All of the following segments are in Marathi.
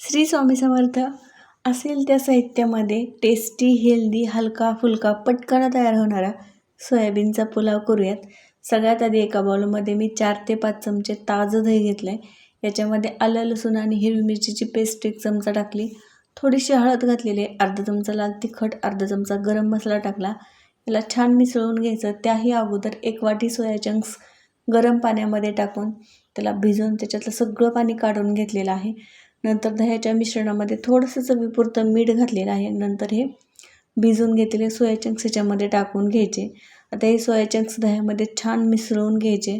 श्री स्वामी समर्थ असेल त्या साहित्यामध्ये टेस्टी हेल्दी हलका फुलका पटकन तयार होणारा सोयाबीनचा पुलाव करूयात. सगळ्यात आधी एका बाउलमध्ये मी चार ते पाच चमचे ताजं दही घेतलं आहे याच्यामध्ये आलं लसूण आणि हिरवी मिरचीची पेस्ट एक चमचा टाकली. थोडीशी हळद घातलेली आहे. अर्धा चमचा लाल तिखट अर्धा चमचा गरम मसाला टाकला. याला छान मिसळून घ्यायचं. त्याही अगोदर एक वाटी सोया चंक्स गरम पाण्यामध्ये टाकून त्याला भिजवून त्याच्यातलं सगळं पाणी काढून घेतलेलं आहे. नंतर दह्याच्या मिश्रणामध्ये थोडंसं चवीपुरतं मीठ घातलेलं आहे. नंतर हे भिजवून घेतलेले सोया चंक्स याच्यामध्ये टाकून घ्यायचे. आता हे सोया चंक्स दह्यामध्ये छान मिसळून घ्यायचे.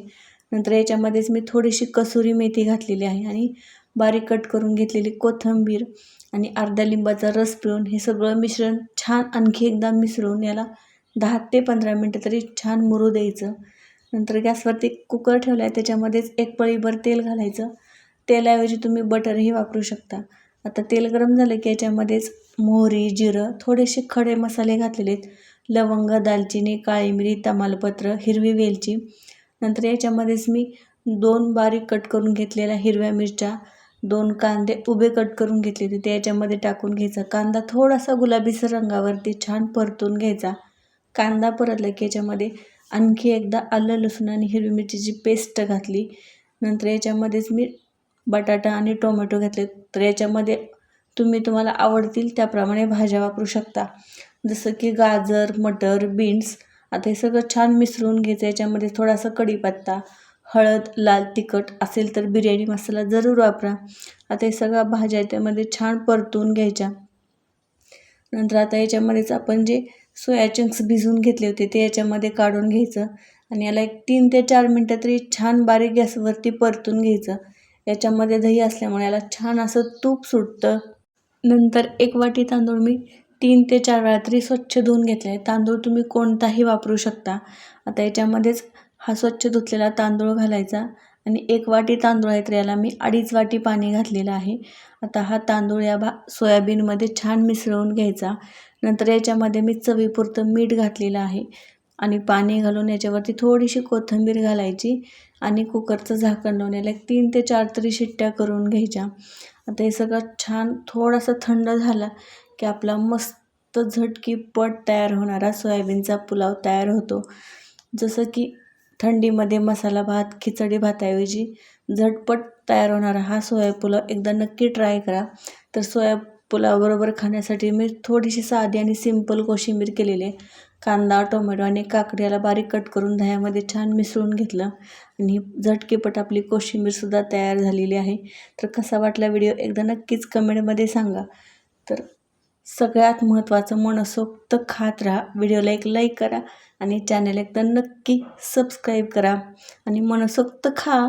नंतर याच्यामध्येच मी थोडीशी कसुरी मेथी घातलेली आहे आणि बारीक कट करून घेतलेली कोथिंबीर आणि अर्धा लिंबाचा रस पिळून हे सगळं मिश्रण छान आणखी एकदा मिसळून याला दहा ते पंधरा मिनटं तरी छान मुरू द्यायचं. नंतर गॅसवरती कुकर ठेवला आहे त्याच्यामध्येच एक पळीभर तेल घालायचं. तेलाऐवजी तुम्ही बटरही वापरू शकता. आता तेल गरम झालं की याच्यामध्येच मोहरी जिरं थोडेसे खडे मसाले घातलेले आहेत लवंग दालचिनी काळी मिरी तमालपत्र हिरवी वेलची. नंतर याच्यामध्येच मी दोन बारीक कट करून घेतलेल्या हिरव्या मिरच्या दोन कांदे उभे कट करून घेतलेले ते याच्यामध्ये टाकून घ्यायचा. कांदा थोडासा गुलाबीसर रंगावरती छान परतून घ्यायचा. कांदा परतला की याच्यामध्ये आणखी एकदा आलं लसूण आणि हिरवी मिरचीची पेस्ट घातली. नंतर याच्यामध्येच मी बटाटा आणि टोमॅटो घेतले तर याच्यामध्ये तुम्ही तुम्हाला आवडतील त्याप्रमाणे भाज्या वापरू शकता. जसं की गाजर मटर बीन्स आता हे सगळं छान मिसळून घ्यायचं. याच्यामध्ये थोडासा कढीपत्ता हळद लाल तिखट असेल तर बिर्याणी मसाला जरूर वापरा. आता हे सगळ्या भाज्या त्यामध्ये छान परतून घ्यायच्या. नंतर आता याच्यामध्येच आपण जे सोया चंक्स भिजवून घेतले होते ते याच्यामध्ये काढून घ्यायचं. आणि याला एक तीन ते चार मिनटं तरी छान बारीक गॅसवरती परतून घ्यायचं. याच्यामध्ये दही असल्यामुळे याला छान असं तूप सुटतं. नंतर एक वाटी तांदूळ मी तीन ते चार वेळा तरी स्वच्छ धुवून घेतले तांदूळ तुम्ही कोणताही वापरू शकता. आता याच्यामध्येच हा स्वच्छ धुतलेला तांदूळ घालायचा आणि एक वाटी तांदूळ आहे तर याला मी अडीच वाटी पाणी घातलेलं आहे. आता हा तांदूळ या भा सोयाबीनमध्ये छान मिसळून घ्यायचा. नंतर याच्यामध्ये मी चवीपुरतं मीठ घातलेलं आहे. आणि पाणी घालून याच्यावरती थोडीशी कोथिंबीर घालायची आणि कुकरचं झाकण लावून याला एक तीन ते चार तरी शिट्ट्या करून घ्यायच्या. आता हे सगळं छान थोडासा थंड झाला की आपला मस्त झटकीपट तयार होणारा. सोयाबीनचा पुलाव तयार होतो. जसं की थंडीमध्ये मसाला भात खिचडी भाताऐवजी झटपट तयार होणारा हा सोया पुलाव एकदा नक्की ट्राय करा. तर सोया पुलावबरोबर खाण्यासाठी मी थोडीशी साधी आणि सिंपल कोशिंबीर केलेली आहे. कांदा टोमॅटो आणि काकडीला बारीक कट करून दह्यामध्ये छान मिसळून घेतलं. आणि झटकेपट आपली कोशिंबीरसुद्धा तयार झालेली आहे. तर कसा वाटला व्हिडिओ एकदा नक्कीच कमेंटमध्ये सांगा. तर सगळ्यात महत्त्वाचं मनसोक्त खात राहा. व्हिडिओला एक लाईक करा आणि चॅनल एकदा नक्की सबस्क्राईब करा. आणि मनसोक्त खा.